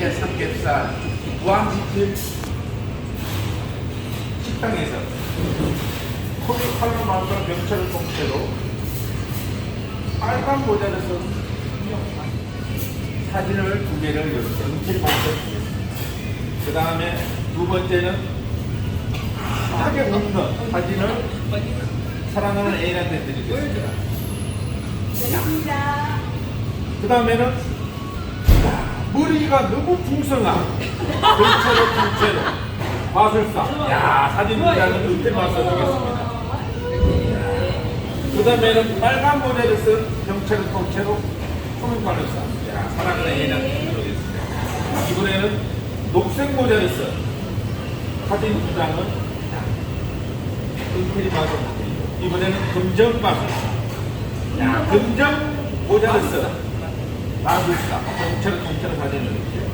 회 삼겹살 무한리필. 식당에서. 코믹 칼로 만든 명찰 공채로 빨간 모자를 쓴 사진을 두 개를 응칠 만들었습니다. 그 다음에 두 번째는 하게 웃는 사진을 사랑하는 애인한테 드리겠습니다. 그 다음에는 머리가 너무 풍성한 경찰의 풍채로 마술사. 야 사진 두 장은 은퇴 마술하겠습니다. 그 다음에는 빨간 모자를 쓴 경찰의 통째로 코믹 마술사. 야 사랑하는 애인한테 드리겠습니다. 이번에는 녹색 모자를 쓴 사진 두 장은 은퇴 마술사 이번에는 금정 마술사 야 금정 모자를 쓴 마술사, 통째로 통째로 사진을 이렇게.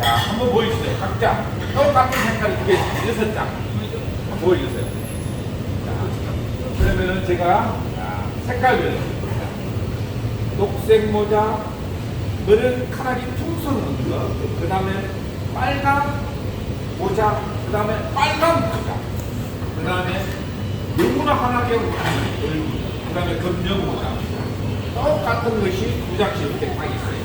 자, 한번 보여주세요. 각자 똑같은 색깔 두 개, 여섯 장. 보여주세요. 자, 그러면은 제가 자, 색깔별로. 녹색 모자, 머리카락이 풍성한 거, 그 다음에 빨간 모자, 그 다음에 빨간 모자, 그 다음에 너무나 환하게 웃는 그 다음에 검정 모자. 똑같은 것이 두 장씩 이렇게 딱 있어요.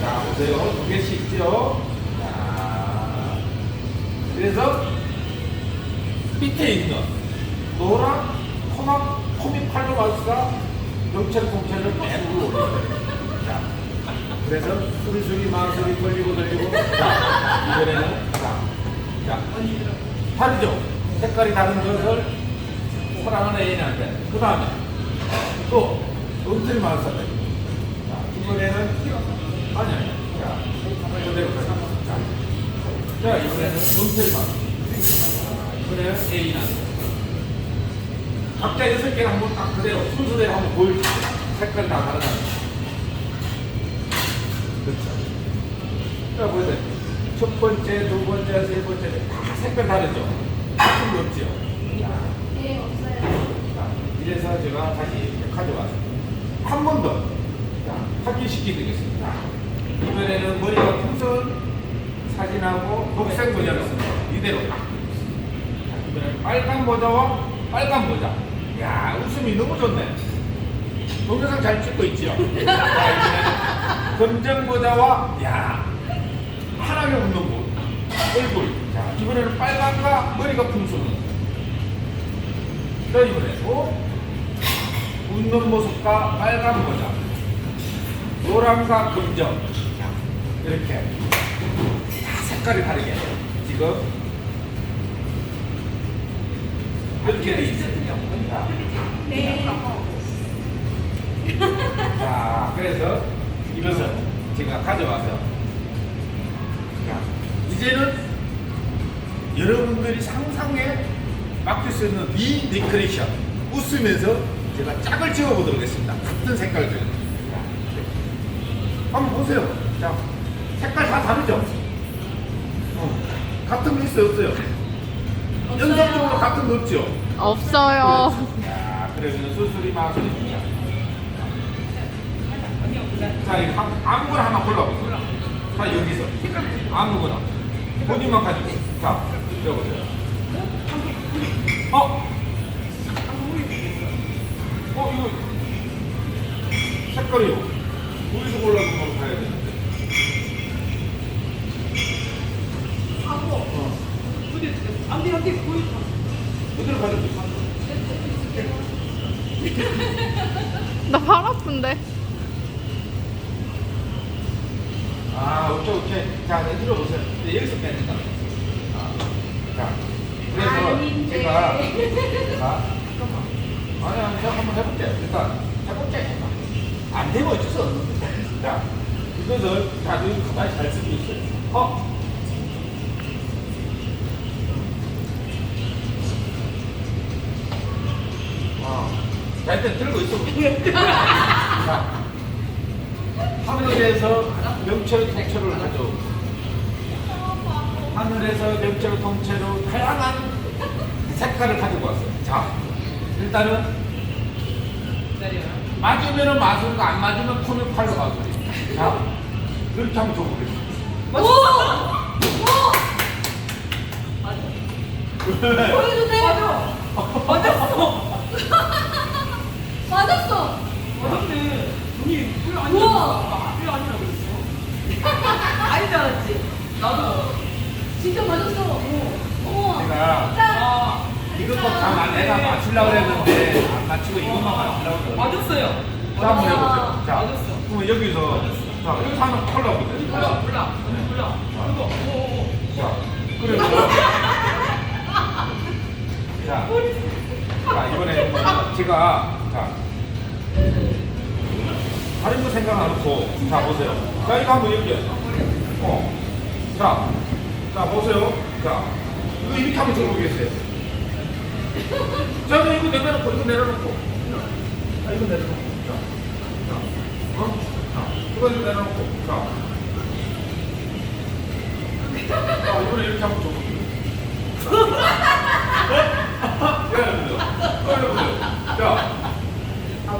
자, 보세요. 두 개씩 있죠? 자, 그래서 밑에 있는 노란 코믹, 코믹 팔로 마스가 경찰 위로 올려요. 자, 그래서 수리수리 마술이 돌리고 돌리고 자, 이번에는 자, 자, 다르죠? 색깔이 다른 것을 사랑하는 애인한테 그 다음에 또 은퇴 마사지. 자, 이번에는 아니 아니. 자, 이번에는 자, 자 이번에는 마사지. 자, 이번에는 A는 각자 여섯 개를 한번 딱 그대로 순서대로 한번 보여주세요. 색깔 다 다르다. 그렇죠. 자 보세요. 첫 번째, 두 번째, 세 번째 다 색깔 다르죠. 같은 거 없죠. 자, 이래서 제가 다시 가져왔습니다. 한 번 더. 자, 확인시키 드리겠습니다. 이번에는 머리가 풍선 사진하고 녹색 모자를 씁니다. 이대로 이번에는 빨간 모자와 빨간 모자. 야, 웃음이 너무 좋네. 동영상 잘 찍고 있지요? 검정 모자와, 야, 환하게 웃는 모 얼굴. 자, 이번에는 빨간과 머리가 풍선. 또 이번에도 웃는 모습과 빨간 모자, 노란과 금정, 이렇게. 다 색깔이 다르게. 지금. 이렇게 돼 있습니다. 자, 그래서 이것을 제가 가져와서. 자, 이제는 여러분들이 상상에 맡길 수 있는 이 데코레이션. 웃으면서 제가 짝을 지어보도록 하겠습니다. 같은 색깔들. 자, 한번 보세요. 자, 색깔 다 다르죠? 어, 같은 거 있어요, 없어요? 연속적으로 같은 거 없죠? 없어요. 자, 그러면 수술이 마술입니다. 자, 이거 한- 아무거나 하나 골라보세요. 자, 여기서. 아무거나. 본인만 가지고. 자, 여보세요. 어? 어, 이거. 색깔이요. 어디서 골라서 바로 가야 되는데. 안돼 안돼 보여줘. 어디로 가야 돼? 나팔 아픈데. 아, 오케이, 오케이. 자, 네, 들어보세요. 네, 여기서 빼야 된다. 아, 자, 그래서 아닌데. 제가, 자, 잠깐만. 아니, 아니, 제가 한번 해볼게요. 일단, 해볼게요. 안 되면 어쩔 수 없는데. 자, 이것을, 자, 여기 가만히 잘 쓰고 있어요. 어? 아, 자, 일단 들고 있어. 자, 하늘에서 명철 통째로 가져. 하늘에서 명철 통째로 다양한 색깔을 가지고 왔어요. 자, 일단은 맞으면은 마술과 안 맞으면 코믹 팔로 마술이. 자, 그렇게 한번 줘보겠습니다. 오! 오! 보여주세요. 맞아. 맞았어. 맞았어. 맞았네. 언니 왜 아니야? 우와. 왜 아니라 그랬어? 아닌 줄 알았지. 나도. 진짜 맞았어. 어. 짠. 아. 이것도 다 내가 맞추려고 그랬는데 안 맞추고 이것만 맞추려고 맞았어요. 자 한번 해보세요. 자 맞았어. 그러면 여기서 자 여기서 하나 콜라보세요 몰라 몰라 몰라. 이거 오. 자 그리고 자, 자 이번에 뭐 제가 자 다른 거 생각 안 하고 자 보세요. 자 이거 한번 이렇게. 어자 자 보세요. 자 이거 이렇게 한번 줘보겠어요 자 이거 내려놓고 이거 내려놓고 자 이거 내려놓고 자, 자 어? 자 이거 이거 내려놓고 자 자, 이번에 이렇게 한번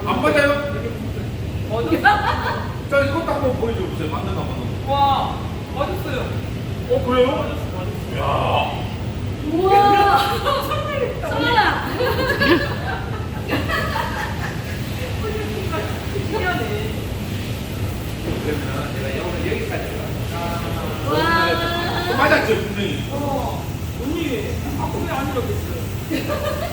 안 맞아요? 자, 이것도 한번 보여줘 보세요. 맞는 거 맞는 거. 와. 맞았어요. 어, 그래요? 맞았어 맞았어. 야 우와. 성아. 신기하네. 그러면 내가 오늘 여기까지 가. 와. 맞았죠, 분명히. 어. 언니 아까 왜 아니라 그랬어요?